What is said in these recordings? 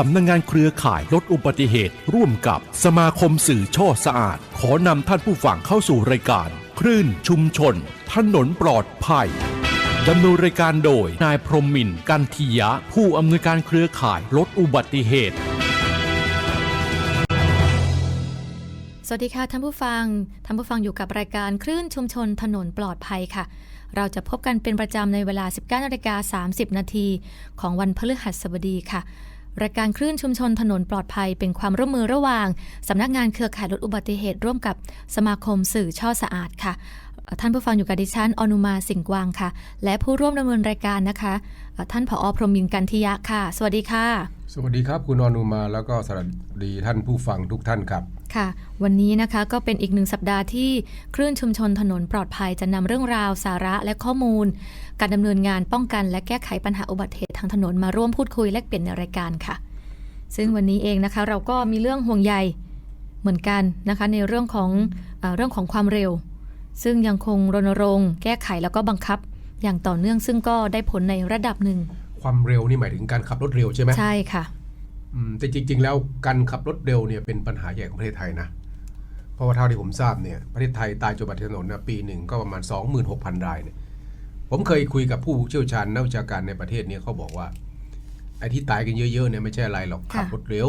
สำนักงงานเครือข่ายลดอุบัติเหตุ ร่วมกับสมาคมสื่อช่อสะอาด ขอนำท่านผู้ฟังเข้าสู่รายการ คลื่นชุมชน ถนนปลอดภัยดำเนินรายการโดยนายพรมมินกันทียะ ผู้อำนวยการเครือข่ายลดอุบัติเหตุ สวัสดีค่ะท่านผู้ฟัง ท่านผู้ฟังอยู่กับรายการคลื่นชุมชนถนนปลอดภัยค่ะเราจะพบกันเป็นประจำในเวลา 19นาฬิกา30 นาทีของวันพฤหัสบดีค่ะ รายการคลื่นชุมชนถนนปลอดภัยเป็นความร่วมมือระหว่าง สำนักงานเครือข่ายลดอุบัติเหตุร่วมกับสมาคมสื่อช่อสะอาดค่ะ ท่านผู้ฟังอยู่กับดิฉัน อนุมาสิงห์กวางค่ะ และผู้ร่วมดำเนินรายการนะคะ ท่านผอพรหมินกันทิยะค่ะ สวัสดีค่ะ สวัสดีครับ คุณอนุมาแล้วก็สวัสดีท่านผู้ฟังทุกท่านครับ ค่ะ วันนี้นะคะก็เป็นอีกหนึ่งสัปดาห์ที่คลื่นชุมชนถนนปลอดภัยจะนำเรื่องราวสาระและข้อมูล การดำเนินงานป้องกัน และแก้ไขปัญหาอุบัติเหตุทางถนนมาร่วมพูดคุยแลกเปลี่ยนในรายการค่ะ ซึ่งวันนี้เองนะคะเราก็มีเรื่องห่วงใยเหมือนกันนะคะในเรื่องของเออเรื่องของความเร็ว ซึ่งยังคงรณรงค์แก้ไขแล้วก็บังคับ อย่างต่อเนื่องซึ่งก็ได้ผลในระดับหนึ่งความเร็วนี่หมายถึงการขับรถเร็วใช่ไหมใช่ค่ะอืม แต่จริง ๆ แล้วการขับรถเร็วเนี่ยเป็นปัญหาใหญ่ของประเทศไทยนะ เพราะว่าเท่าที่ผมทราบเนี่ยประเทศไทยตายจนบัติถนนนะปีหนึ่งก็ประมาณ 26,000 รายเนี่ยผมเคยคุยกับผู้เชี่ยวชาญนักวิชาการในประเทศเนี่ยเขาบอกว่าไอ้ที่ตายกันเยอะๆเนี่ยไม่ใช่อะไรหรอกค่ะขับรถเร็ว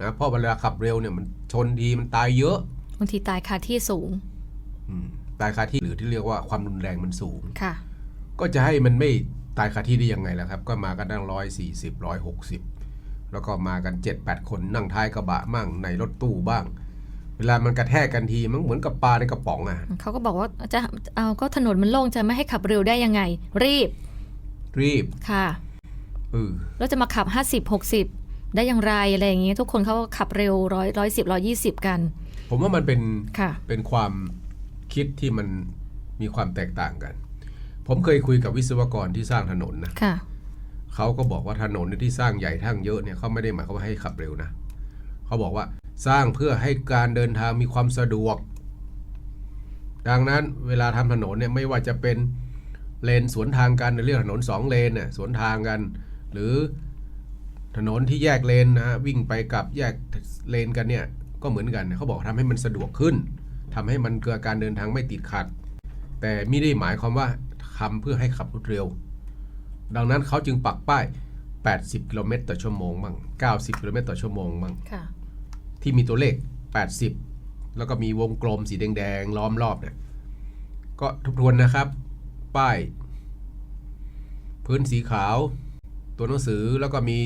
นะเพราะเวลาขับเร็วเนี่ยมันชนทีมันตายเยอะบางทีตายคาที่สูงอืมตายคาที่หรือที่เรียกว่าความรุนแรงมันสูงค่ะ ก็จะให้มันไม่ตายคาที่ได้ยังไงล่ะครับ ก็มากันตั้งร้อยสี่สิบร้อยหกสิบ แล้วก็มากันเจ็ดแปดคนนั่งท้ายกระบะมั่งในรถตู้บ้าง เวลามันกระแทกกันทีมันเหมือนกับปลาในกระป๋องอะเขาก็บอกว่าจะเอาก็ถนนมันโล่งจะไม่ให้ขับเร็วได้ยังไง รีบ รีบค่ะเออแล้วจะมาขับ 50 60 ได้อย่างไรอะไรอย่างเงี้ยทุกคนเขาก็ขับเร็วร้อยร้อยสิบร้อยี่สิบกัน ผมว่ามันเป็นค่ะเป็นความคิดที่มันมีความแตกต่างกัน ผมเคยคุยกับวิศวกรที่สร้างถนนนะค่ะ เขาก็บอกว่าถนนที่สร้างใหญ่ทั้งเยอะเนี่ยเขาไม่ได้หมายความว่าให้ขับเร็วนะเขาบอกว่าสร้างเพื่อให้การเดินทางมีความสะดวก ดังนั้นเวลาทำถนนเนี่ยไม่ว่าจะเป็นเลนสวนทางกันเรียกถนนสองเลนเนี่ยสวนทางกัน หรือถนนที่แยกเลนนะฮะวิ่งไปกลับแยกเลนกันเนี่ยก็เหมือนกันเขาบอกทำให้มันสะดวกขึ้นทำให้มันเกิดการเดินทางไม่ติดขัด แต่ไม่ได้หมายความว่าทำเพื่อให้ขับรถเร็ว ดังนั้นเขาจึงปักป้าย 80 กิโลเมตรต่อชั่วโมงบ้าง90 กิโลเมตรต่อชั่วโมงบ้างค่ะที่มีตัวเลข 80 แล้วก็มีวงกลมสีแดงๆล้อมรอบเนี่ยก็ทบทวนนะครับ ป้าย พื้นสีขาว ตัวหนังสือแล้วก็มี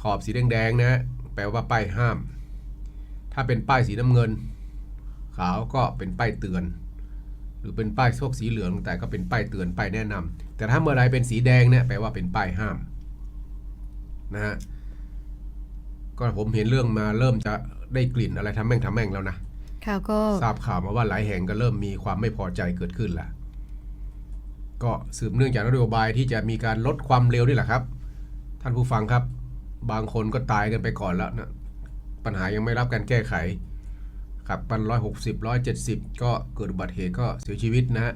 ขอบสีแดงๆนะ แปลว่าป้ายห้าม ถ้าเป็นป้ายสีน้ำเงิน ขาวก็เป็นป้ายเตือน หรือเป็นป้ายโชคสีเหลืองแต่ก็เป็นป้ายเตือนป้ายแนะนำแต่ถ้าเมื่อไรเป็นสีแดงเนี่ยแปลว่าเป็นป้ายห้ามนะฮะก็ผมเห็นเรื่องมาเริ่มจะได้กลิ่นอะไรทำแม่งทำแม่งแล้วนะค่ะก็ทราบข่าวมาว่าหลายแห่งก็เริ่มมีความไม่พอใจเกิดขึ้นแล้วก็สืบเนื่องจากนโยบายที่จะมีการลดความเร็วนี่แหละครับ ท่านผู้ฟังครับ บางคนก็ตายกันไปก่อนแล้วนะปัญหายังไม่รับการแก้ไข ขับปันร้อยหกสิบร้อยเจ็ดสิบก็เกิดอุบัติเหตุก็เสียชีวิตนะฮะ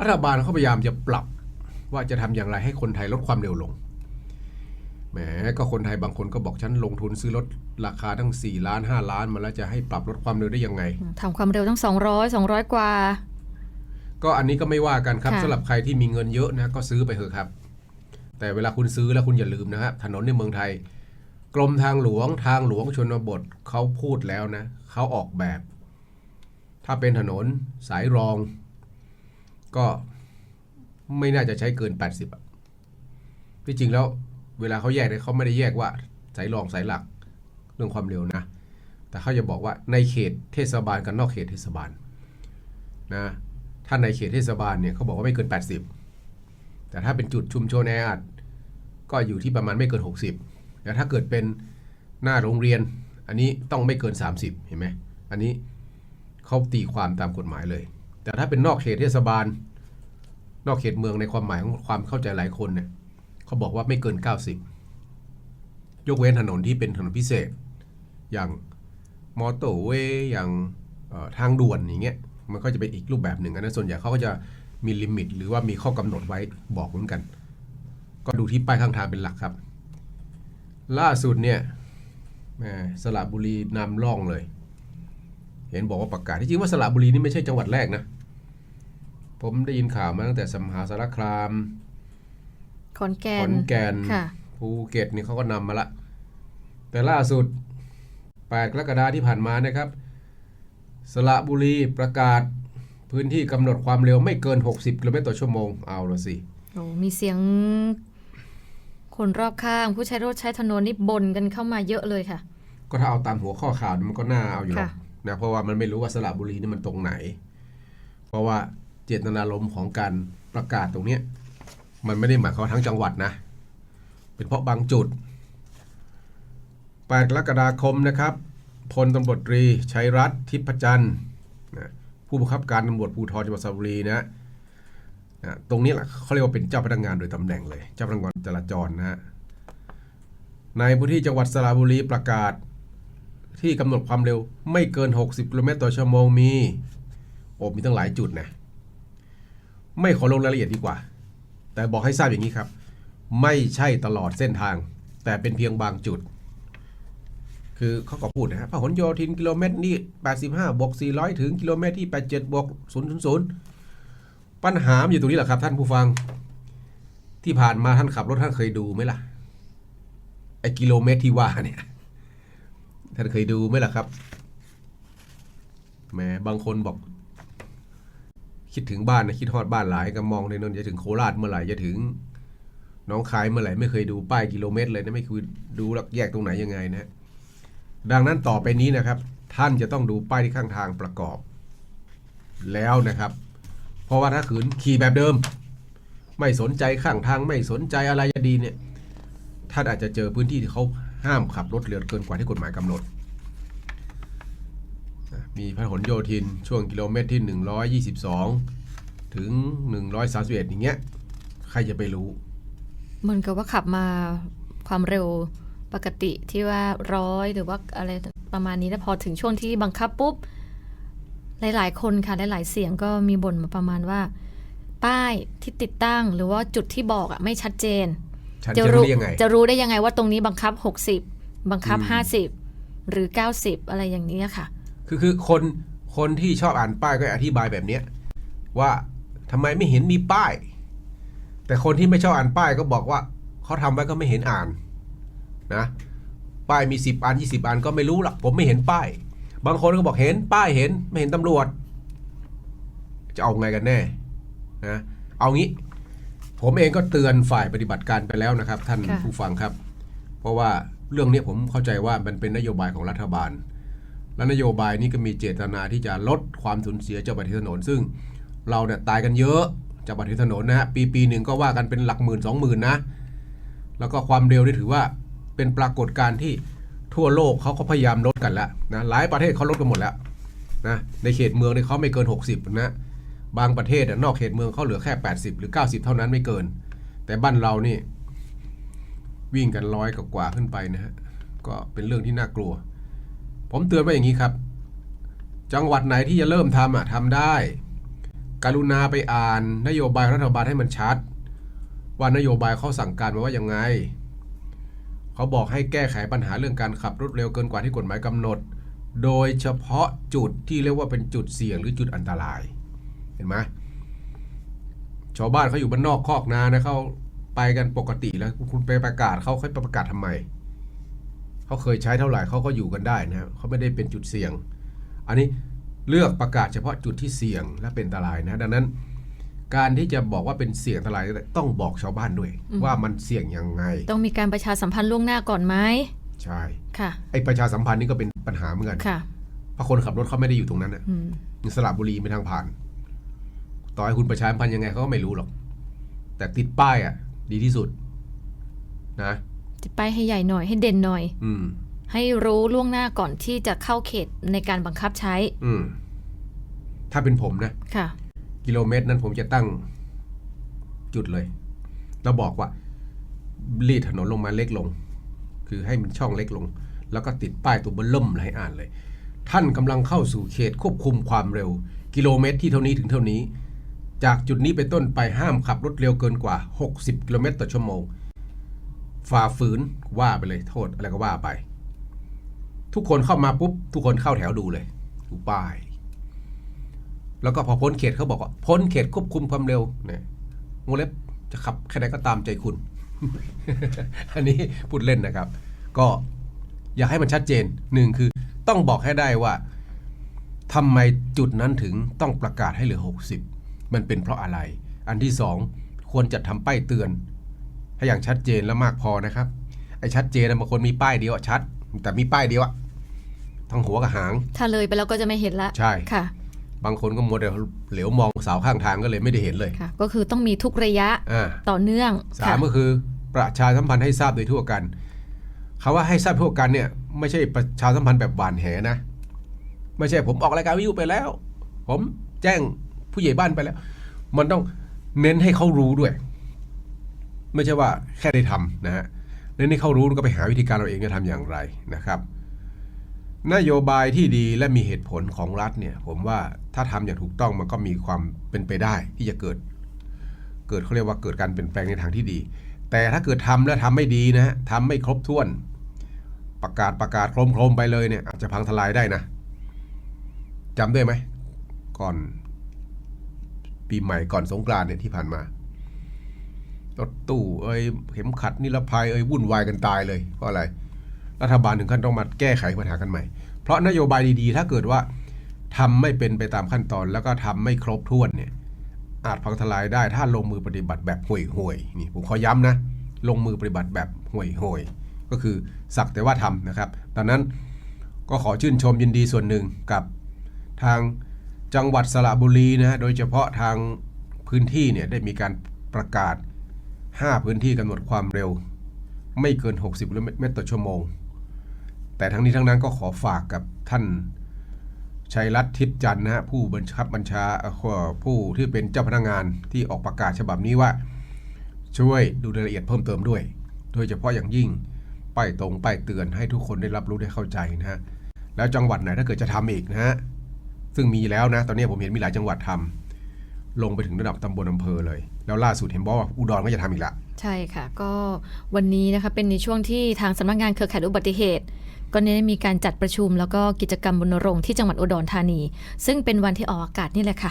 รัฐบาลเขาพยายามจะปรับว่าจะทำอย่างไรให้คนไทยลดความเร็วลงแหมก็คนไทยบางคนก็บอกฉันลงทุนซื้อรถราคาทั้ง 4 ล้าน 5 ล้านมาแล้วจะให้ปรับลดความเร็วได้ยังไงทำความเร็วตั้ง 200 200 กว่า ก็อันนี้ก็ไม่ว่ากันครับค่ะสำหรับใครที่มีเงินเยอะนะก็ซื้อไปเถอะครับ แต่เวลาคุณซื้อแล้วคุณอย่าลืมนะครับถนนในเมืองไทย กรมทางหลวงทางหลวงชนบทเขาพูดแล้วนะ เขาออกแบบ ถ้าเป็นถนนสายรอง ก็ไม่น่าจะใช้เกิน 80อะที่จริงแล้วเวลาเขาแยกเนี่ยเขาไม่ได้แยกว่าสายรองสายหลักเรื่องความเร็วนะ แต่เขาจะบอกว่าในเขตเทศบาลกับนอกเขตเทศบาลนะถ้าในเขตเทศบาลเนี่ยเขาบอกว่าไม่เกิน 80 แต่ถ้าเป็นจุดชุมชนแออัดก็อยู่ที่ประมาณไม่เกิน 60แต่ถ้าเกิดเป็นหน้าโรงเรียน อันนี้ต้องไม่เกิน 30 เห็นไหมอันนี้เขาตีความตามกฎหมายเลย แต่ถ้าเป็นนอกเขตเทศบาล นอกเขตเมืองในความหมายของความเข้าใจหลายคนเนี่ยเขาบอกว่าไม่เกิน 90 ยกเว้นถนนที่เป็นถนนพิเศษ อย่างมอเตอร์เวย์อย่างทางด่วนอย่างเงี้ยมันก็จะเป็นอีกรูปแบบหนึ่งอันนั้นส่วนใหญ่เขาก็จะมีลิมิต หรือว่ามีข้อกำหนดไว้บอกเหมือนกัน ก็ดูที่ป้ายข้างทางเป็นหลักครับ ล่าสุดเนี่ย สระบุรีนำร่องเลย เห็นบอกว่าประกาศที่จริงว่าสระบุรีนี่ไม่ใช่จังหวัดแรกนะ ผมได้ยินข่าวมาตั้งแต่สมหาสารคามขอนแก่ขอนนแก่นค่ะภูเก็ตนี่เขาก็นำมาละ แต่ล่าสุด 8 กรกฎาที่ผ่านมานะครับ สระบุรีประกาศพื้นที่กำหนดความเร็วไม่เกิน 60กิโลเมตรต่อชั่วโมง เอาละสิโอ้มีเสียงคนรอบข้าง ผู้ใช้รถใช้ถนนนี่บ่นกันเข้ามาเยอะเลยค่ะ ก็ถ้าเอาตามหัวข้อข่าวมันก็น่าเอาอยู่หรอกค่ะนะเพราะว่ามันไม่รู้ว่าสระบุรีนี่มันตรงไหน เพราะว่าเจตนารมณ์ของการประกาศตรงเนี้ยมันไม่ได้หมายความว่าทั้งจังหวัดนะ เป็นเพราะบางจุด8กรกฎาคมนะครับพลตำรวจตรีชัยรัตน์ทิพจันทร์นะผู้บังคับการตำรวจภูธรจังหวัดสระบุรีนะนะตรงนี้แหละเขาเรียกว่าเป็นเจ้าพนักงานโดยตำแหน่งเลย เจ้าพนักงานจราจรนะฮะในพื้นที่จังหวัดสระบุรีประกาศ ที่กำหนดความเร็วไม่เกิน 60กิโลเมตรต่อชั่วโมงมี โอ้มีตั้งหลายจุดนะ ไม่ขอลงรายละเอียดดีกว่า แต่บอกให้ทราบอย่างนี้ครับ ไม่ใช่ตลอดเส้นทาง แต่เป็นเพียงบางจุด คือเขาก็พูดนะครับพหลโยธินกิโลเมตรนี่85บวก400 ถึงกิโลเมตรที่ 87บวก000 ปัญหามันอยู่ตรงนี้แหละครับท่านผู้ฟัง ที่ผ่านมาท่านขับรถท่านเคยดูไหมล่ะ ไอ้กิโลเมตรที่ว่าเนี่ย ท่านเคยดูไหมล่ะครับแหมบางคนบอก คิดถึงบ้านนะคิดฮอดบ้านหลายก็มองในนนจะถึงโคราชเมื่อไหร่จะถึงน้องคายเมื่อไหร่ไม่เคยดูป้ายกิโลเมตรเลยนะไม่คือดูหลักแยกตรงไหนยังไงนะ ดังนั้นต่อไปนี้นะครับ ท่านจะต้องดูป้ายที่ข้างทางประกอบ แล้วนะครับ เพราะว่าถ้าขืนขี่แบบเดิม ไม่สนใจข้างทางไม่สนใจอะไรจะดีเนี่ยท่านอาจจะเจอพื้นที่ที่เขา ห้ามขับรถเร็วเกินกว่าที่กฎหมายกำหนด มีพหลโยธินช่วงกิโลเมตรที่ 122 ถึง 131 อย่างเงี้ย ใครจะไปรู้ เหมือนกับว่าขับมาความเร็วปกติที่ว่าร้อยหรือว่าอะไรประมาณนี้แล้วพอถึงช่วงที่บังคับปุ๊บ หลาย ๆ คนค่ะหลาย ๆ เสียงก็มีบ่นมาประมาณว่า ป้ายที่ติดตั้งหรือว่าจุดที่บอกอะไม่ชัดเจน จะรู้ได้ยังไง จะรู้ได้ยังไงว่าตรงนี้บังคับ 60 บังคับอืม50 หรือ 90 อะไรอย่างนี้ค่ะ คือคือคนคนที่ชอบอ่านป้ายก็อธิบายแบบเนี้ยว่าทำไมไม่เห็นมีป้าย แต่คนที่ไม่ชอบอ่านป้ายก็บอกว่าเขาทำไว้ก็ไม่เห็นอ่านนะป้ายมีสิบอันยี่สิบอันก็ไม่รู้หรอกผมไม่เห็นป้าย บางคนก็บอกเห็นป้ายเห็นไม่เห็นตำรวจ จะเอาไงกันแน่นะเอางี้ ผมเองก็เตือนฝ่ายปฏิบัติการไปแล้วนะครับ ท่านค่ะ ผู้ฟังครับ เพราะว่าเรื่องนี้ผมเข้าใจว่ามันเป็นนโยบายของรัฐบาล และนโยบายนี้ก็มีเจตนาที่จะลดความสูญเสียจากอุบัติเหตุถนน ซึ่งเราเนี่ยตายกันเยอะจากอุบัติเหตุถนนนะฮะปีปีหนึ่งก็ว่ากันเป็นหลักหมื่นสองหมื่นนะ แล้วก็ความเร็วนี่ถือว่าเป็นปรากฏการณ์ที่ทั่วโลกเขาก็พยายามลดกันแล้วนะหลายประเทศเขาลดกันหมดแล้วนะในเขตเมืองเนี่ยเขาไม่เกิน 60นะ บางประเทศนอกเขตเมืองเขาเหลือแค่ 80 หรือ 90 เท่านั้นไม่เกิน แต่บ้านเรานี่ วิ่งกันร้อยกว่าขึ้นไปนะฮะก็เป็นเรื่องที่น่ากลัว ผมเตือนไว้อย่างนี้ครับ จังหวัดไหนที่จะเริ่มทำอะทำได้ กรุณาไปอ่าน นโยบายรัฐบาลให้มันชัด ว่านโยบายเขาสั่งการมาว่ายังไงเขาบอกให้แก้ไขปัญหาเรื่องการขับรถเร็วเกินกว่าที่กฎหมายกำหนด โดยเฉพาะจุดที่เรียกว่าเป็นจุดเสี่ยงหรือจุดอันตราย เห็นไหมชาวบ้านเขาอยู่บ้านนอกคอกนานะเขาไปกันปกติแล้วคุณไปประกาศเขาค่อยประกาศทำไมเขาเคยใช้เท่าไหร่เขาก็อยู่กันได้นะครับเขาไม่ได้เป็นจุดเสี่ยง อันนี้เลือกประกาศเฉพาะจุดที่เสี่ยงและเป็นอันตรายนะ ดังนั้น การที่จะบอกว่าเป็นเสี่ยงอันตรายต้องบอกชาวบ้านด้วยอืมว่ามันเสี่ยงยังไง ต้องมีการประชาสัมพันธ์ล่วงหน้าก่อนไหมใช่ค่ะไอประชาสัมพันธ์นี่ก็เป็นปัญหาเหมือนกันค่ะเพราะคนขับรถเขาไม่ได้อยู่ตรงนั้นนะอืมสระบุรีเป็นทางผ่าน ต่อให้คุณประชาสัมพันธ์ยังไงเขาก็ไม่รู้หรอก แต่ติดป้ายอะ ดีที่สุด นะติดป้ายให้ใหญ่หน่อยให้เด่นหน่อย อืม ให้รู้ล่วงหน้าก่อนที่จะเข้าเขตในการบังคับใช้ อืม ถ้าเป็นผมนะ ค่ะ กิโลเมตรนั้นผมจะตั้ง จุดเลย แล้วบอกว่า รีดถนนลงมาเล็กลง คือให้มันช่องเล็กลง แล้วก็ติดป้ายตัวเบลเริ่มเลยให้อ่านเลย ท่านกำลังเข้าสู่เขตควบคุมความเร็ว กิโลเมตรที่เท่านี้ถึงเท่านี้ จากจุดนี้ไปต้นไปห้ามขับรถเร็วเกินกว่า 60 กิโลเมตรต่อชั่วโมง ฝ่าฝืนว่าไปเลยโทษอะไรก็ว่าไป ทุกคนเข้ามาปุ๊บ ทุกคนเข้าแถวดูเลยดูป้าย แล้วก็พอพ้นเขตเขาบอกว่า พ้นเขตควบคุมความเร็วเนี่ยวงเล็บจะขับแค่ไหนก็ตามใจคุณ อันนี้พูดเล่นนะครับ ก็อยากให้มันชัดเจนหนึ่งคือต้องบอกให้ได้ว่าทำไมจุดนั้นถึงต้องประกาศให้เหลือ 60 มันเป็นเพราะอะไร อันที่สองควรจะทำป้ายเตือน ให้อย่างชัดเจนและมากพอนะครับ ไอ้ชัดเจนนะบางคนมีป้ายเดียวอะชัด แต่มีป้ายเดียวอะทั้งหัวกับหาง ถ้าเลยไปแล้วก็จะไม่เห็นละ ใช่ค่ะ บางคนก็มัวแต่เหลียวมองเสาข้างทางก็เลยไม่ได้เห็นเลยค่ะก็คือต้องมีทุกระยะอ่าต่อเนื่องสามค่ะก็คือประชาสัมพันธ์ให้ทราบโดยทั่วกันคาว่าให้ทราบทั่วกันเนี่ยไม่ใช่ประชาสัมพันธ์แบบหวานแหนะ ไม่ใช่ผมออกรายการวิทยุไปแล้ว ผมแจ้ง ผู้ใหญ่บ้านไปแล้ว มันต้องเน้นให้เขารู้ด้วย ไม่ใช่ว่าแค่ได้ทำนะฮะเน้นให้เขารู้แล้วก็ไปหาวิธีการเราเองจะทำอย่างไรนะครับ นโยบายที่ดีและมีเหตุผลของรัฐเนี่ย ผมว่าถ้าทำอย่างถูกต้องมันก็มีความเป็นไปได้ที่จะเกิด เกิดเขาเรียกว่าเกิดการเปลี่ยนแปลงในทางที่ดี แต่ถ้าเกิดทำแล้วทำไม่ดีนะฮะทำไม่ครบถ้วนประกาศประกาศโครมโครมๆไปเลยเนี่ยอาจจะพังทลายได้นะจำได้ไหม ก่อน ปีใหม่ก่อนสงกรานต์เนี่ยที่ผ่านมารถตู้เอ้ยเข็มขัดนิรภัยเอ้ยวุ่นวายกันตายเลย เพราะอะไร รัฐบาลถึงขั้นต้องมาแก้ไขปัญหากันใหม่ เพราะนโยบายดีๆ ถ้าเกิดว่าทำไม่เป็นไปตามขั้นตอน แล้วก็ทำไม่ครบถ้วนเนี่ย อาจพังทลายได้ถ้าลงมือปฏิบัติแบบห่วยห่วยๆนี่ผมขอย้ำนะ ลงมือปฏิบัติแบบห่วยห่วยๆก็คือสักแต่ว่าทำนะครับดังนั้นก็ขอชื่นชมยินดีส่วนหนึ่งกับทาง จังหวัดสระบุรีนะฮะโดยเฉพาะทางพื้นที่เนี่ยได้มีการประกาศ 5 พื้นที่กำหนดความเร็ว ไม่เกิน 60กิโลเมตรต่อชั่วโมง แต่ทั้งนี้ทั้งนั้นก็ขอฝากกับท่านชัยรัตน์ทิพย์จันทร์นะฮะผู้บัญชาบัญชาผู้ที่เป็นเจ้าพนักงานที่ออกประกาศฉบับนี้ว่า ช่วยดูรายละเอียดเพิ่มเติมด้วย โดยเฉพาะอย่างยิ่งป้ายตรงป้ายเตือนให้ทุกคนได้รับรู้ได้เข้าใจนะฮะแล้วจังหวัดไหนถ้าเกิดจะทำอีกนะฮะ ซึ่งมีแล้วนะ ตอนนี้ผมเห็นมีหลายจังหวัดทำลงไปถึงระดับตำบลอำเภอเลย แล้วล่าสุดเห็นบอกว่าอุดรก็จะทำอีกละ ใช่ค่ะ ก็วันนี้นะคะเป็นในช่วงที่ทางสำนักงานเครือข่ายอุบัติเหตุก็ได้มีการจัดประชุมแล้วก็กิจกรรมบนรงค์ที่จังหวัดอุดรธานี ซึ่งเป็นวันที่ออกอากาศนี่แหละค่ะ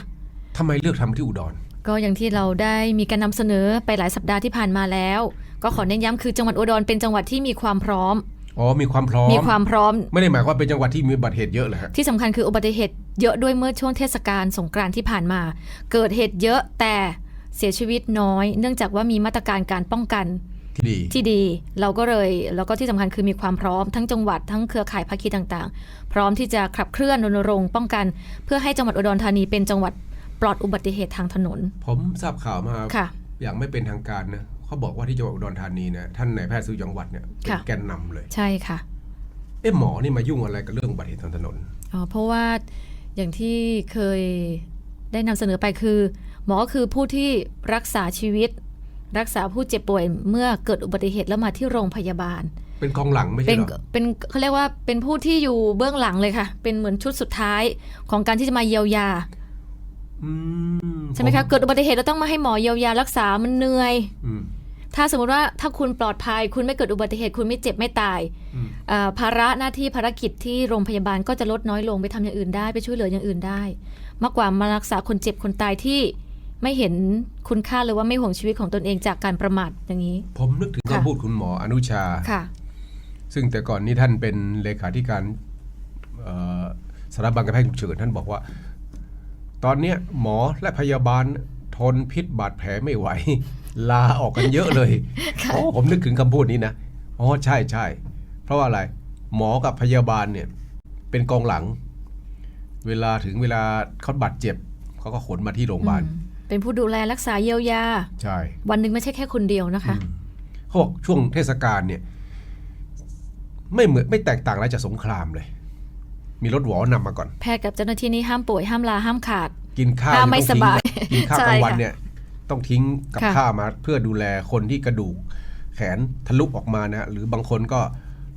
ทำไมเลือกทำที่อุดร ก็อย่างที่เราได้มีการนำเสนอไปหลายสัปดาห์ที่ผ่านมาแล้ว ก็ขอเน้นย้ำคือจังหวัดอุดรเป็นจังหวัดที่มีความพร้อม อ๋อมีความพร้อม มีความพร้อม ไม่ได้หมายความว่าเป็นจังหวัดที่มีอุบัติเหตุเยอะเลยฮะที่สำคัญคืออุบัติเหตุเยอะด้วยเมื่อช่วงเทศกาลสงกรานต์ที่ผ่านมา เกิดเหตุเยอะแต่เสียชีวิตน้อย เนื่องจากว่ามีมาตรการการป้องกันที่ดีที่ดีเราก็เลยแล้วก็ที่สำคัญคือมีความพร้อมทั้งจังหวัดทั้งเครือข่ายภาคีต่างๆ พร้อมที่จะขับเคลื่อนรณรงค์ป้องกัน เพื่อให้จังหวัดอุดรธานีเป็นจังหวัดปลอดอุบัติเหตุทางถนน ผมทราบข่าวมาค่ะอย่างไม่เป็นทางการนะ เขาบอกว่าที่จังหวัดอุดรธานีเนี่ยท่านนายแพทย์สุจังหวัดเนี่ยเป็นค่ะ แกนนำเลยใช่ค่ะ เอ๊ะหมอนี่มายุ่งอะไรกับเรื่องอุบัติเหตุทางถนน อ๋อเพราะว่าอย่างที่เคยได้นำเสนอไปคือ หมอคือผู้ที่รักษาชีวิต รักษาผู้เจ็บป่วยเมื่อเกิดอุบัติเหตุแล้วมาที่โรงพยาบาล เป็นกองหลังไม่เป็ใช่นเหรอเป็นเขาเรียกว่าเป็นผู้ที่อยู่เบื้องหลังเลยค่ะ เป็นเหมือนชุดสุดท้ายของการที่จะมาเยียวยาอืมใช่ไหมคะผเกิดอุบัติเหตุเราต้องมาให้หมอเยียวยารักษามันเหนื่อย อืม ถ้าสมมติว่าถ้าคุณปลอดภัย คุณไม่เกิดอุบัติเหตุคุณไม่เจ็บไม่ตายอืมอ่าภาระหน้าที่ภารกิจที่โรงพยาบาลก็จะลดน้อยลงไปทำอย่างอื่นได้ไปช่วยเหลืออย่างอื่นได้ มากกว่ามารักษาคนเจ็บคนตายที่ไม่เห็นคุณค่าหรือว่าไม่ห่วงชีวิตของตนเองจากการประมาทอย่างนี้ ผมนึกถึงค่ะคำพูดคุณหมออนุชาค่ะ ซึ่งแต่ก่อนนี้ท่านเป็นเลขาธิการเอ่อสถาบันการแพทย์ฉุกเฉินท่านบอกว่า ตอนเนี้ยหมอและพยาบาลทนพิษบาดแผลไม่ไหว ลาออกกันเยอะเลยค่ะโอ้ผมนึกถึงคำพูดนี้นะอ๋อใช่ใช่เพราะว่าอะไร หมอกับพยาบาลเนี่ย เป็นกองหลัง เวลาถึงเวลาเขาบาดเจ็บเขาก็ขนมาที่โรงพยาบาลอืมเป็นผู้ดูแลรักษาเยียวยา ใช่ วันหนึ่งไม่ใช่แค่คนเดียวนะคะเขาบอกช่วงเทศกาลเนี่ย ไม่เหมือนไม่แตกต่างอะไรจากสงครามเลย มีรถหวอนำมาก่อน แพทย์กับเจ้าหน้าที่นี้ห้ามป่วยห้ามลาห้ามขาด กินข้าวถ้าไม่ต้องทิ้งสบายกินข้าวใช่กลางวันค่ะเนี่ย ต้องทิ้งกับค่ะ ข้าวมาเพื่อดูแลคนที่กระดูก แขนทะลุออกมานะฮะหรือบางคนก็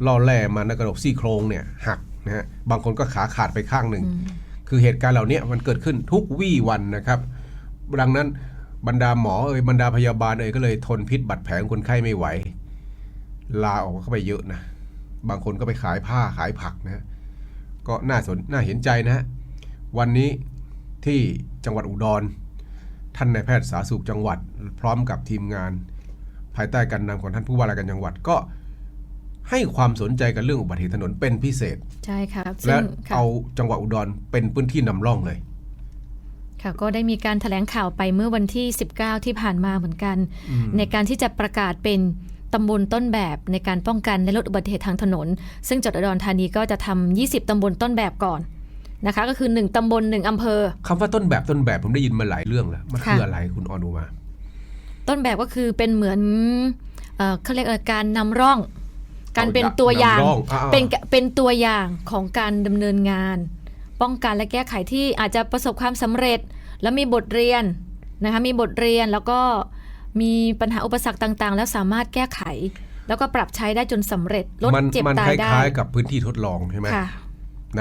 ล่อแร่มานะกระดูกซี่โครงเนี่ยหักนะฮะบางคนก็ขาขาดไปข้างหนึ่งอืมคือเหตุการณ์เหล่านี้มันเกิดขึ้นทุกวี่วันนะครับ ดังนั้นบรรดาหมอเอ่ยบรรดาพยาบาลเอ่ยก็เลยทนพิษบาดแผลของคนไข้ไม่ไหว ลาออกเข้าไปเยอะนะ บางคนก็ไปขายผ้าขายผักนะฮะก็น่าสนน่าเห็นใจนะฮะวันนี้ที่จังหวัดอุดร ท่านนายแพทย์สาธารณสุขจังหวัด พร้อมกับทีมงาน ภายใต้การนำของท่านผู้ว่าราชการจังหวัดก็ให้ความสนใจกับเรื่องอุบัติเหตุถนนเป็นพิเศษ ใช่ค่ะและซึ่งค่ะเอาจังหวัดอุดรเป็นพื้นที่นำร่องเลยค่ะก็ได้มีการแถลงข่าวไปเมื่อวันที่ 19 ที่ผ่านมาเหมือนกัน ในการที่จะประกาศเป็นตำบลต้นแบบในการป้องกันและลดอุบัติเหตุทางถนน ซึ่งจังหวัดอุดรธานีก็จะทำ 20 ตำบลต้นแบบก่อน นะคะ ก็คือ 1 ตำบล 1 อำเภอ คำว่าต้นแบบต้นแบบผมได้ยินมาหลายเรื่องแล้ว มันค่ะคืออะไรคุณออนุมา ต้นแบบก็คือเป็นเหมือนเอ่อเขาเรียกอะไรการนำร่อง การเป็นตัวอย่าง นำร่องอ่าๆ เป็นเป็นตัวอย่างของการดำเนินงาน ป้องกันและแก้ไขที่อาจจะประสบความสำเร็จ แล้วมีบทเรียนนะคะมีบทเรียนแล้วก็มีปัญหาอุปสรรคต่างๆ แล้วสามารถแก้ไข แล้วก็ปรับใช้ได้จนสำเร็จลดมันเจ็บมันตาคยได้ ล้ายๆกับพื้นที่ทดลองใช่ไหมค่ะ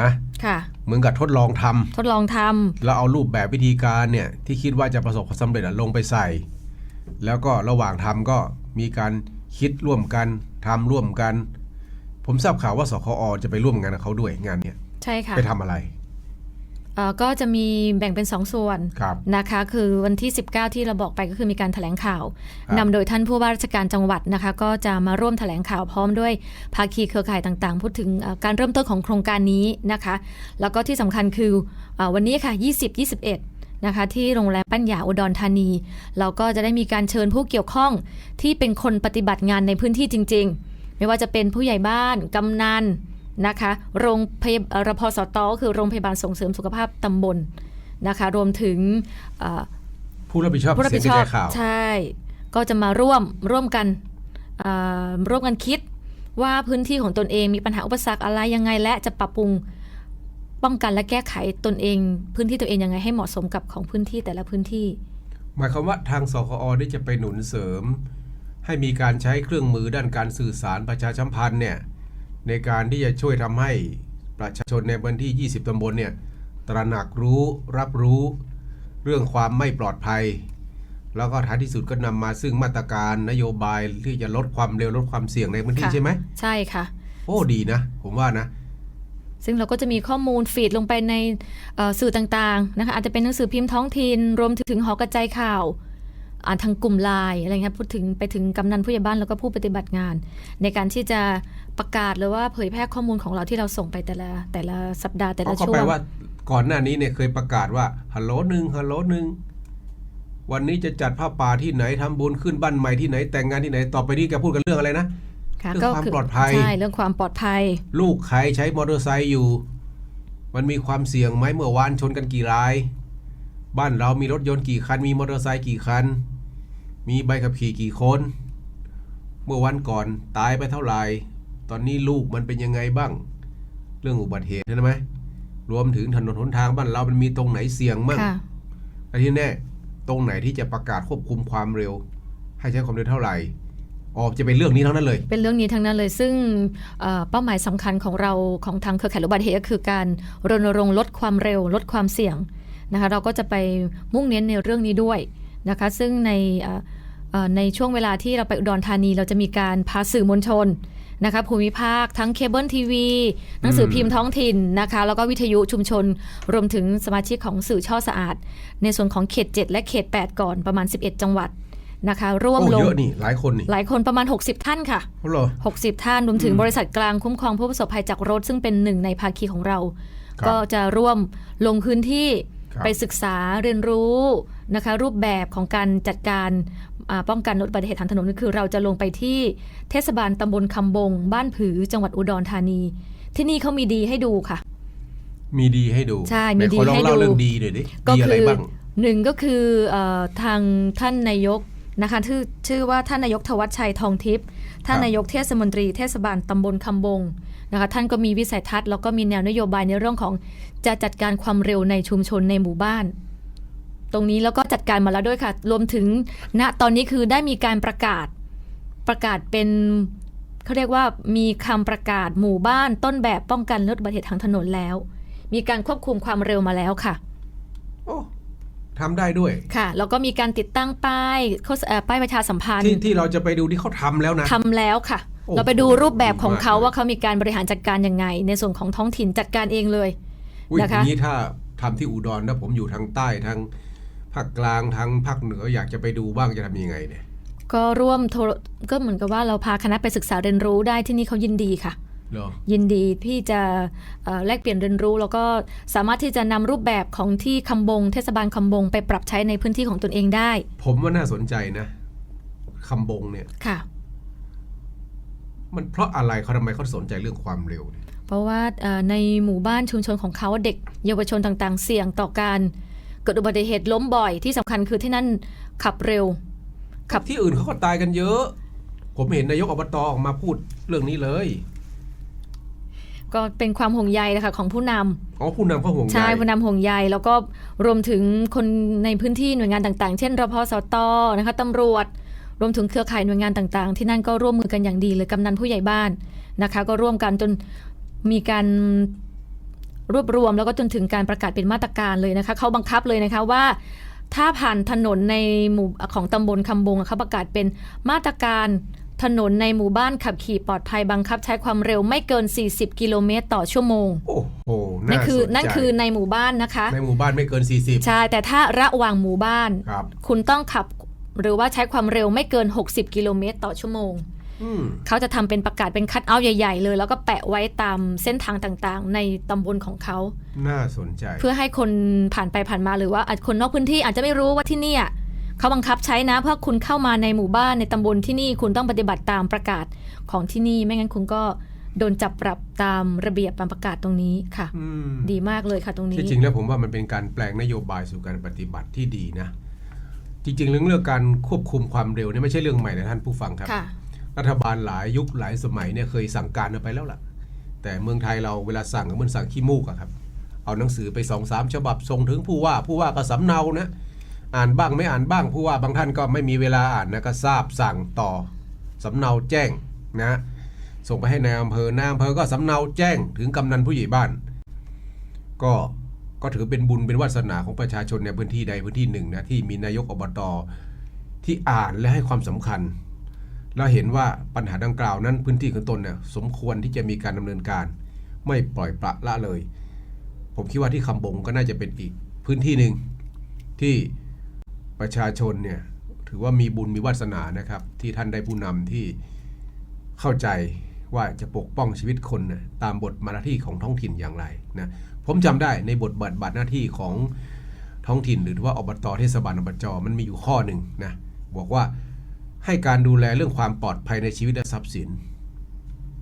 นะค่ะเหมือนกับทดลองทำทดลองทำแล้วเอารูปแบบวิธีการเนี่ยที่คิดว่าจะประสบความสำเร็จอะลงไปใส่ แล้วก็ระหว่างทำก็มีการคิดร่วมกันทำร่วมกัน ผมทราบข่าวว่าสคอจะไปร่วมงานกับเขาด้วยงานเนี้ยใช่ค่ะไปทำอะไรเอ่อ ก็จะมีแบ่งเป็น 2 ส่วนครับนะคะ คือวันที่ 19 ที่เราบอกไปก็คือมีการแถลงข่าวครับนำโดยท่านผู้ว่าราชการจังหวัดนะคะ ก็จะมาร่วมแถลงข่าวพร้อมด้วยภาคีเครือข่ายต่างๆ พูดถึงเอ่อการเริ่มต้นของโครงการนี้นะคะ แล้วก็ที่สำคัญคือเออวันนี้ค่ะ 20 21นะคะที่โรงแรมปัญญาอุดรธานี เราก็จะได้มีการเชิญผู้เกี่ยวข้องที่เป็นคนปฏิบัติงานในพื้นที่จริง ๆ ไม่ว่าจะเป็นผู้ใหญ่บ้าน กำนัน นะคะ โรงพยาเอ่อรพสตก็คือโรงพยาบาลส่งเสริมสุขภาพตำบลนะคะ รวมถึงเอ่อผู้รับผิดชอบผู้รับเสียผิงดกชระอบจายข่าวใช่ ก็จะมาร่วมร่วมกันเอ่อร่วมกันคิดว่าพื้นที่ของตนเองมีปัญหาอุปสรรคอะไรยังไง และจะปรับปรุงป้องกันและแก้ไขตนเอง พื้นที่ตัวเองยังไงให้เหมาะสมกับของพื้นที่แต่ละพื้นที่ หมายความว่าทางสคอได้จะไปหนุนเสริม ให้มีการใช้เครื่องมือด้านการสื่อสารประชาสัมพันธ์เนี่ย ในการที่จะช่วยทำให้ประชาชนในพื้นที่ 20 ตำบลเนี่ยตระหนักรู้รับรู้เรื่องความไม่ปลอดภัย แล้วก็ท้ายที่สุดก็นำมาซึ่งมาตรการนโยบายที่จะลดความเร็วลดความเสี่ยงในพื้นที่ค่ะใช่ไหมใช่ค่ะ โอ้ดีนะ ผมว่านะซึ่งเราก็จะมีข้อมูลฟีดลงไปในเอ่อสื่อต่างๆนะคะอาจจะเป็นหนังสือพิมพ์ท้องถิ่นรวมถึงหอกระจายข่าว อ่านทางกลุ่มไลน์อะไรเงี้ยพูดถึงไปถึงกำนันผู้ใหญ่บ้านแล้วก็ผู้ปฏิบัติงาน ในการที่จะประกาศหรือว่าเผยแพร่ข้อมูลของเราที่เราส่งไปแต่ละแต่ละสัปดาห์แต่ละเขาก็ช่วแปลงว่าก่อนหน้านี้เนี่ยเคยประกาศว่าฮัลโหลหนึ่งฮัลโหลหนึ่งวันนี้จะจัดผ้าป่าที่ไหนทำบุญขึ้นบ้านใหม่ที่ไหนแต่งงานที่ไหนต่อไปนี้แกพูดกันเรื่องอะไรนะค่ะเรื่องความปลอดภัยใช่เรื่องความปลอดภัย ลูกใครใช้มอเตอร์ไซค์อยู่ มันมีความเสี่ยงไหมเมื่อวานชนกันกี่ราย บ้านเรามีรถยนต์กี่คันมีมอเตอร์ไซค์กี่คัน มีใบขับขี่กี่คน เมื่อวันก่อนตายไปเท่าไหร่ ตอนนี้ลูกมันเป็นยังไงบ้าง เรื่องอุบัติเหตุใช่ไหมรวมถึงถนนหนทางบ้านเรามันมีตรงไหนเสี่ยงมั่งค่ะและที่แน่ตรงไหนที่จะประกาศควบคุมความเร็ว ให้ใช้ความเร็วเท่าไหร่ออกจะเป็นเรื่องนี้ทั้งนั้นเลย เป็นเรื่องนี้ทั้งนั้นเลย ซึ่งเอ่อเป้าหมายสำคัญของเราของทางเครือข่ายลดอุบัติเหตุก็คือการรณรงค์ลดความเร็วลดความเสี่ยงนะคะเราก็จะไปมุ่งเน้นในเรื่องนี้ด้วย นะคะ ซึ่งในเอ่อเอ่อในช่วงเวลาที่เราไปอุดรธานี เราจะมีการพาสื่อมวลชนนะคะภูมิภาคทั้งเคเบิลทีวีหนังสือพิมพ์ท้องถิ่นนะคะ แล้วก็วิทยุชุมชน รวมถึงสมาชิกของสื่อช่อสะอาด ในส่วนของเขต 7 และเขต 8 ก่อนประมาณ 11 จังหวัดนะคะร่วมโอ้ลงเยอะนี่หลายคนนี่หลายคนประมาณ 60 ท่านค่ะโอ้เหรอ60ท่านรวมถึงบริษัทกลางคุ้มครองผู้ประสบภัยจากรถ ซึ่งเป็นหนึ่งในภาคีของเราครับก็จะร่วมลงพื้นที่ครับไปศึกษาเรียนรู้นะคะรูปแบบของการจัดการอ่าป้องกันลดอุบัติเหตุทางถนนก็คือ เราจะลงไปที่เทศบาลตำบลคำบง บ้านผือจังหวัดอุดรธานี ที่นี่เขามีดีให้ดูค่ะ มีดีให้ดูใช่มีดีไหนขอลองให้ดูเล่าเรื่องดีหน่อยดิก็ดีอะไรคือบ้างหนึ่งก็คือเออทางท่านนายกนะคะชื่อชื่อว่าท่านนายกทวัชชัยทองทิพย์ท่านครับนายกเทศมนตรีเทศบาลตำบลคำบงนะคะท่านก็มีวิสัยทัศน์แล้วก็มีแนวนโยบายในเรื่องของจะจัดการความเร็วในชุมชนในหมู่บ้าน ตรงนี้แล้วก็จัดการมาแล้วด้วยค่ะ รวมถึงณตอนนี้คือได้มีการประกาศประกาศเป็นเขาเรียกว่ามีคำประกาศหมู่บ้านต้นแบบป้องกันลดอุบัติเหตุทางถนนแล้ว มีการควบคุมความเร็วมาแล้วค่ะ โอ้ทำได้ด้วยค่ะ แล้วก็มีการติดตั้งป้ายโฆษเอ่อป้ายประชาสัมพันธ์ที่ที่เราจะไปดูที่เขาทำแล้วนะทำแล้วค่ะโอ้เราไปดูรูปแบบของเขาดีมากเลยว่าเขามีการบริหารจัดการยังไง ในส่วนของท้องถิ่นจัดการเองเลยอุ้ยนะคะทีนี้ถ้าทำที่อุดรนะผมอยู่ทางใต้ทาง ภาคกลางทางภาคเหนืออยากจะไปดูบ้างจะทำยังไงเนี่ย ก็ร่วมโทรก็เหมือนกับว่าเราพาคณะไปศึกษาเรียนรู้ได้ที่นี่เขายินดีค่ะ เหรอ ยินดีที่จะเอ่อแลกเปลี่ยนเรียนรู้แล้วก็สามารถที่จะนำรูปแบบของที่คำบง เทศบาลคำบงไปปรับใช้ในพื้นที่ของตนเองได้ผมว่าน่าสนใจนะคำบงเนี่ย ค่ะ มันเพราะอะไรเขาทำไมเขาสนใจเรื่องความเร็วเนี่ยเพราะว่าเอ่อในหมู่บ้านชุมชนของเขาเด็ก เยาวชนต่างๆ เสี่ยงต่อการ เกิดอุบัติเหตุล้มบ่อยที่สำคัญคือที่นั่นขับเร็วครับที่อื่นเขาก็ตายกันเยอะ ผมเห็นนายกอบตออกมาพูดเรื่องนี้เลย ก็เป็นความห่วงใยนะคะของผู้นำอ๋อผู้นำเขาห่วงใยใช่ผู้นำห่วงใยแล้วก็รวมถึงคนในพื้นที่หน่วยงานต่างๆ เช่นรพสตนะคะตำรวจ รวมถึงเครือข่ายหน่วยงานต่างๆ ที่นั่นก็ร่วมมือกันอย่างดีเลยกำนันผู้ใหญ่บ้านนะคะ ก็ร่วมกันจนมีการ รวบรวมแล้วก็จนถึงการประกาศเป็นมาตรการเลยนะคะเขาบังคับเลยนะคะว่าถ้าผ่านถนนในหมู่ของตำบลคำบงอะเขาประกาศเป็นมาตรการถนนในหมู่บ้านขับขี่ปลอดภัยบังคับ ใช้ความเร็วไม่เกิน 40 กิโลเมตรต่อชั่วโมง โอ้โหนั่น่านคือสนใจนั่นคือในหมู่บ้านนะคะ ในหมู่บ้านไม่เกิน 40 ใช่ แต่ถ้าระหว่างหมู่บ้านครับคุณต้องขับหรือว่าใช้ความเร็วไม่เกิน 60 กิโลเมตรต่อชั่วโมงอืม เขาจะทำเป็นประกาศเป็นคัดเอาท์ใหญ่ ๆ เลย แล้วก็แปะไว้ตามเส้นทางต่างๆ ในตำบลของเขา น่าสนใจ เพื่อให้คนผ่านไปผ่านมาหรือว่าอาจคนนอกพื้นที่อาจจะไม่รู้ว่าที่เนี่ยเขาบังคับใช้นะเพื่อคุณเข้ามาในหมู่บ้านในตำบลที่นี่คุณต้องปฏิบัติตามประกาศของที่นี่ ไม่งั้นคุณก็โดนจับปรับตามระเบียบตามประกาศตรงนี้ค่ะอืมดีมากเลยค่ะตรงนี้ที่จริงแล้วผมว่ามันเป็นการแปลงนโยบายสู่การปฏิบัติที่ดีนะ จริงๆเรื่องเรื่องการควบคุมความเร็วเนี่ยไม่ใช่เรื่องใหม่นะท่านผู้ฟังครับค่ะ รัฐบาลหลายยุคหลายสมัยเนี่ยเคยสั่งการไปแล้วล่ะ แต่เมืองไทยเราเวลาสั่งก็เหมือนสั่งขี้มูกอะครับ เอาหนังสือไปสองสามฉบับส่งถึงผู้ว่าผู้ว่าก็สำเนานะอ่านบ้างไม่อ่านบ้างผู้ว่าบางท่านก็ไม่มีเวลาอ่านนะก็ทราบสั่งต่อสำเนาแจ้งนะส่งไปให้นายอำเภอนายอำเภอก็สำเนาแจ้งถึงกำนันผู้ใหญ่บ้าน ก็ก็ถือเป็นบุญเป็นวาสนาของประชาชนในพื้นที่ใดพื้นที่หนึ่งนะที่มีนายกอบตที่อ่านและให้ความสำคัญ แล้วเห็นว่าปัญหาดังกล่าวนั้นพื้นที่ของตนเนี่ยสมควรที่จะมีการดำเนินการ ไม่ปล่อยปละละเลย ผมคิดว่าที่คำบงก็น่าจะเป็นอีกพื้นที่หนึ่งที่ประชาชนเนี่ยถือว่ามีบุญมีวาสนานะครับ ที่ท่านได้ผู้นำที่เข้าใจว่าจะปกป้องชีวิตคนนะตามบทบาทหน้าที่ของท้องถิ่นอย่างไรนะผมจำได้ในบทบาทบาทหน้าที่ของท้องถิ่นหรือว่าอบตเทศบาลอบจมันมีอยู่ข้อหนึ่งนะบอกว่า ให้การดูแลเรื่องความปลอดภัยในชีวิตและทรัพย์สิน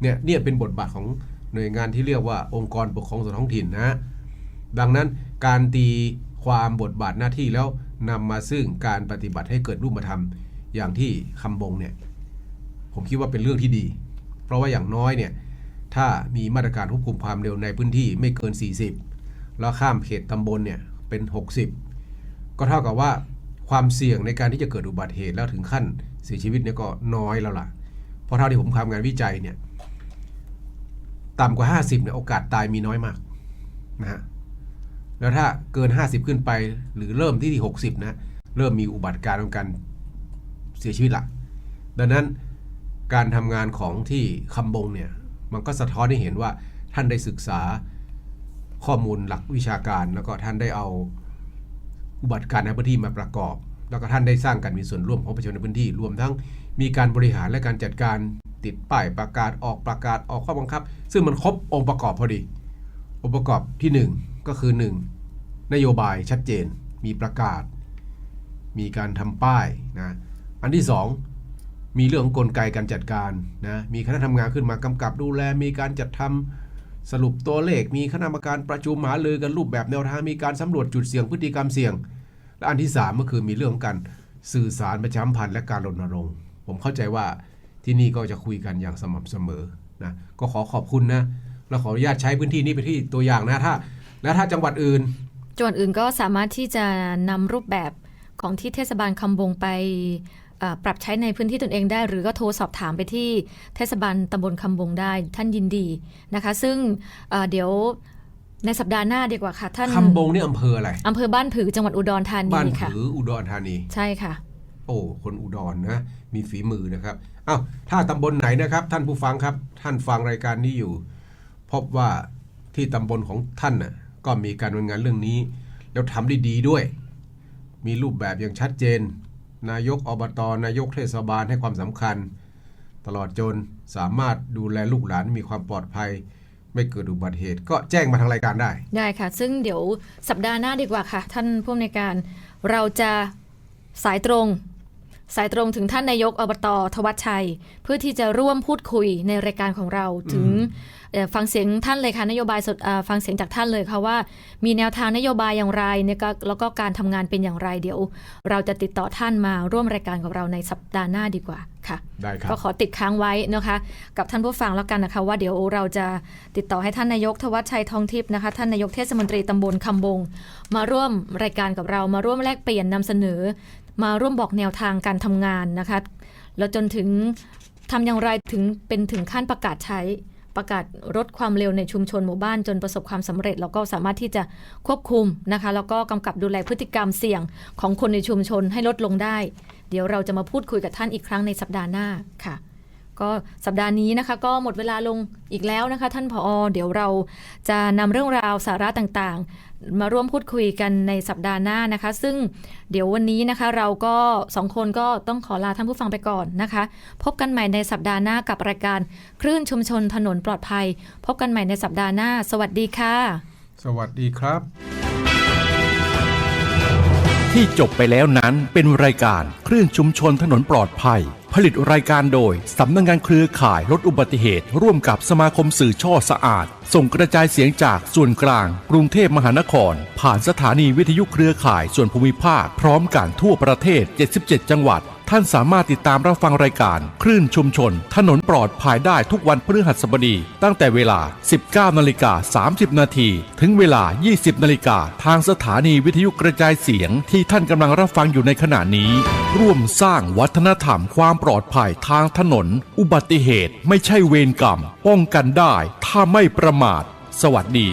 เนี่ยเนี่ยเป็นบทบาทของหน่วยงานที่เรียกว่าองค์กรปกครองส่วนท้องถิ่นนะ ดังนั้นการตีความบทบาทหน้าที่แล้วนำมาซึ่งการปฏิบัติให้เกิดรูปธรรมอย่างที่คำบงเนี่ยผมคิดว่าเป็นเรื่องที่ดี เพราะว่าอย่างน้อยเนี่ยถ้ามีมาตรการควบคุมความเร็วในพื้นที่ไม่เกิน 40 แล้วข้ามเขตตำบลเนี่ยเป็น 60 ก็เท่ากับว่า ความเสี่ยงในการที่จะเกิดอุบัติเหตุแล้วถึงขั้นเสียชีวิตเนี่ยก็น้อยแล้วล่ะ เพราะเท่าที่ผมทำงานวิจัยเนี่ยต่ำกว่า 50เนี่ยโอกาสตายมีน้อยมากนะฮะแล้วถ้าเกิน 50 ขึ้นไปหรือเริ่มที่ที่60นะเริ่มมีอุบัติการณ์ของการเสียชีวิตละดังนั้นการทำงานของที่คำบงเนี่ยมันก็สะท้อนให้เห็นว่าท่านได้ศึกษาข้อมูลหลักวิชาการ แล้วก็ท่านได้เอา อุบัติการณ์ในพื้นที่มาประกอบ แล้วก็ท่านได้สร้างการมีส่วนร่วมของประชาชนในพื้นที่ รวมทั้งมีการบริหารและการจัดการติดป้ายประกาศออกประกาศออกข้อบังคับ ซึ่งมันครบองค์ประกอบพอดี องค์ประกอบที่ 1 ก็คือ 1 นโยบายชัดเจน มีประกาศ มีการทำป้ายนะอันที่ 2 มีเรื่องของกลไกการจัดการนะมีคณะทำงานขึ้นมากำกับดูแลมีการจัดทำ สรุปตัวเลขมีคณะกรรมการประชุมหารือกันรูปแบบแนวทางมีการสำรวจจุดเสี่ยงพฤติกรรมเสี่ยง และอันที่ 3 ก็คือมีเรื่องของการสื่อสารประชามพันธ์และการรณรงค์ผมเข้าใจว่าที่นี่ก็จะคุยกันอย่างสม่ำเสมอนะก็ขอขอบคุณนะแล้วขออนุญาตใช้พื้นที่นี้เป็นที่ตัวอย่างนะถ้า และถ้าจังหวัดอื่น จังหวัดอื่นก็สามารถที่จะนำรูปแบบของที่เทศบาลคำบงไป ปรับใช้ในพื้นที่ตนเองได้ หรือก็โทรสอบถามไปที่เทศบาลตำบลคำบงได้ท่านยินดีนะคะ ซึ่งเอ่อเดี๋ยวในสัปดาห์หน้าดีกว่าค่ะท่านคำบงนี่อำเภออะไรอำเภอบ้านผือจังหวัดอุดรธานีบ้านค่ะผืออุดรธานีใช่ค่ะ โอ้อ้คนอุดรนะมีฝีมือนะครับอ้าวถ้าตำบลไหนนะครับ ท่านผู้ฟังครับ ท่านฟังรายการนี้อยู่ พบว่าที่ตำบลของท่านน่ะก็มีการดำเนินงานเรื่องนี้ แล้วทำได้ดีด้วย มีรูปแบบอย่างชัดเจน นายกอบตนายกเทศบาลให้ความสำคัญ ตลอดจนสามารถดูแลลูกหลานมีความปลอดภัย ไม่เกิดอุบัติเหตุ ก็แจ้งมาทางรายการได้ ได้ค่ะ ซึ่งเดี๋ยวสัปดาห์หน้าดีกว่าค่ะ ท่านผู้อำนวยการเราจะสายตรง สายตรงถึงท่านนายกอบตทวัชชัย เพื่อที่จะร่วมพูดคุยในรายการของเราถึง ฟังเสียงท่านเลยค่ะนโยบายสดเอ่อฟังเสียงจากท่านเลยค่ะว่า มีแนวทางนโยบายอย่างไรเนี่ยก็แล้วก็การทำงานเป็นอย่างไร เดี๋ยว เราจะติดต่อท่านมาร่วมรายการกับเราในสัปดาห์หน้าดีกว่าค่ะได้ครับก็ขอติดค้างไว้นะคะ กับท่านผู้ฟังแล้วกันนะคะ ว่าเดี๋ยวเราจะติดต่อให้ท่านนายกทวัชชัยทองทิพย์นะคะท่านนายกเทศมนตรีตำบลคำบง มาร่วมรายการกับเรามาร่วมแลกเปลี่ยนนำเสนอ มาร่วมบอกแนวทางการทำงานนะคะแล้วจนถึงทำอย่างไรถึงเป็นถึงขั้นประกาศใช้ ประกาศลดความเร็วในชุมชนหมู่บ้านจนประสบความสำเร็จ แล้วก็สามารถที่จะควบคุมนะคะ แล้วก็กำกับดูแลพฤติกรรมเสี่ยงของคนในชุมชนให้ลดลงได้ เดี๋ยวเราจะมาพูดคุยกับท่านอีกครั้งในสัปดาห์หน้าค่ะ ก็สัปดาห์นี้นะคะ ก็หมดเวลาลงอีกแล้วนะคะ ท่านผอเดี๋ยวเราจะนำเรื่องราวสาระต่างๆ มาร่วมพูดคุยกันในสัปดาห์หน้านะคะ ซึ่งเดี๋ยววันนี้นะคะ เราก็สองคนก็ต้องขอลาท่านผู้ฟังไปก่อนนะคะ พบกันใหม่ในสัปดาห์หน้ากับรายการคลื่นชุมชนถนนปลอดภัย พบกันใหม่ในสัปดาห์หน้า สวัสดีค่ะ สวัสดีครับ ที่จบไปแล้วนั้นเป็นรายการคลื่นชุมชนถนนปลอดภัย ผลิตรายการโดย สำนักงงานเครือข่ายลดอุบัติเหตุ ร่วมกับสมาคมสื่อช่อสะอาด ส่งกระจายเสียงจากส่วนกลาง กรุงเทพมหานคร ผ่านสถานีวิทยุเครือข่ายส่วนภูมิภาค พร้อมกันทั่วประเทศ 77 จังหวัด ท่านสามารถติดตามรับฟังรายการ คลื่นชุมชน ถนนปลอดภัยได้ทุกวันพฤหัสบดี ตั้งแต่เวลา 19นาฬิกา30 นาทีถึงเวลา 20นาฬิกาทางสถานีวิทยุกระจายเสียง ที่ท่านกำลังรับฟังอยู่ในขณะนี้ ร่วมสร้างวัฒนธรรมความปลอดภัยทางถนน อุบัติเหตุไม่ใช่เวรกรรม ป้องกันได้ถ้าไม่ประมาท สวัสดี